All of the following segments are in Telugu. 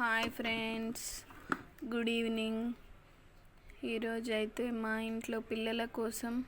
హాయ్ ఫ్రెండ్స్ గుడ్ ఈవినింగ్ ఈరోజు అయితే మా ఇంట్లో పిల్లల కోసం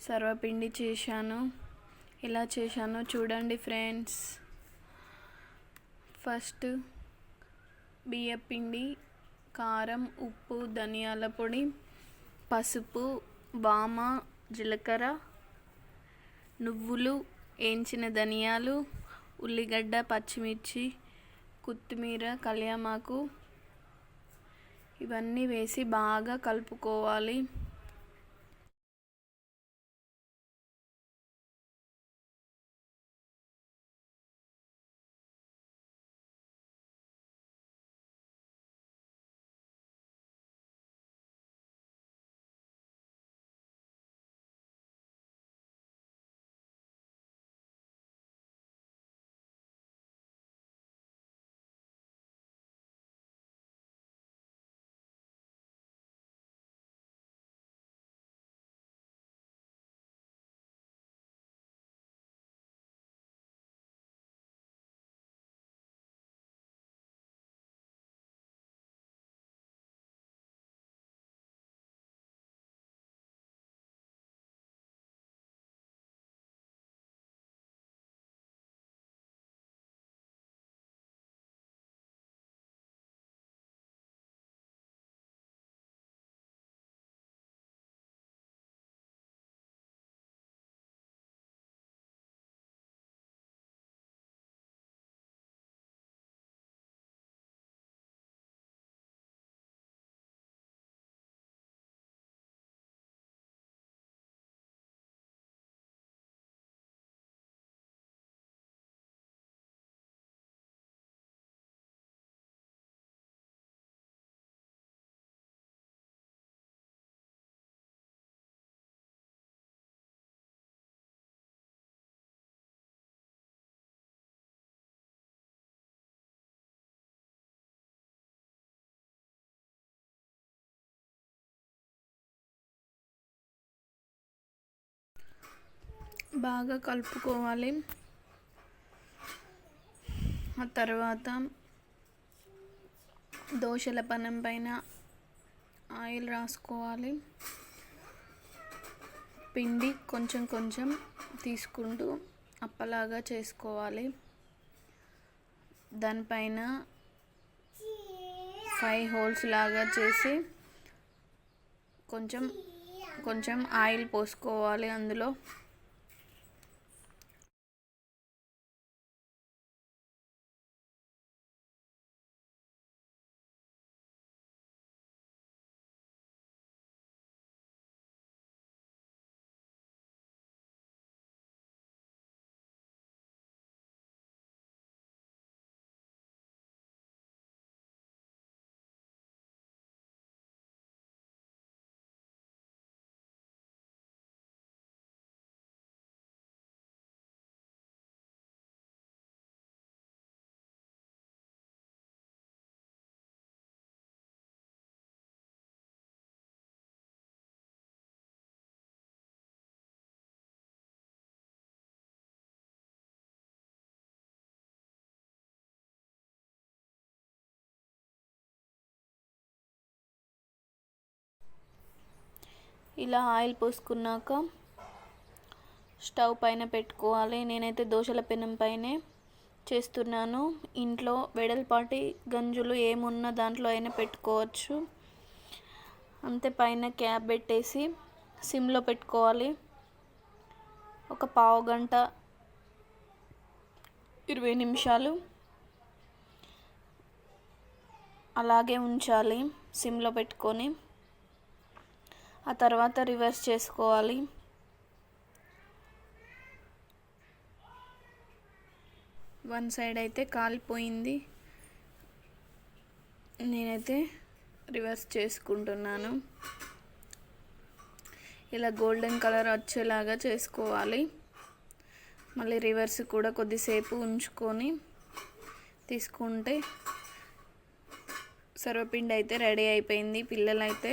సర్వపిండి చేశాను. ఎలా చేశానో చూడండి ఫ్రెండ్స్ ఫస్ట్ బియ్యపిండి కారం ఉప్పు ధనియాల పొడి పసుపు వామ జీలకర్ర నువ్వులు వేయించిన ధనియాలు ఉల్లిగడ్డ పచ్చిమిర్చి కొత్తిమీర కళ్యామాకు ఇవన్నీ వేసి బాగా కలుపుకోవాలి. బాగా కలుపుకోవాలి. ఆ తర్వాత దోశల పనం పైన ఆయిల్ రాసుకోవాలి. పిండి కొంచెం కొంచెం తీసుకుంటూ అప్పలాగా చేసుకోవాలి. దానిపైన ఫైవ్ హోల్స్ లాగా చేసి కొంచెం కొంచెం ఆయిల్ పోసుకోవాలి అందులో. ఇలా ఆయిల్ పోసుకున్నాక స్టవ్ పైన పెట్టుకోవాలి. నేనైతే దోశల పెనం పైనే చేస్తున్నాను. ఇంట్లో వెడల్పాటి గంజులు ఏమున్నా దాంట్లో అయినా పెట్టుకోవచ్చు. అంతే పైన క్యాప్ పెట్టేసి సిమ్లో పెట్టుకోవాలి. ఒక పావు గంట ఇరవై నిమిషాలు అలాగే ఉంచాలి సిమ్లో పెట్టుకొని. ఆ తర్వాత రివర్స్ చేసుకోవాలి. వన్ సైడ్ అయితే కాలిపోయింది. నేనైతే రివర్స్ చేసుకుంటున్నాను. ఇలా గోల్డెన్ కలర్ వచ్చేలాగా చేసుకోవాలి. మళ్ళీ రివర్స్ కూడా కొద్దిసేపు ఉంచుకొని తీసుకుంటే సర్వపిండి అయితే రెడీ అయిపోయింది. పిల్లలైతే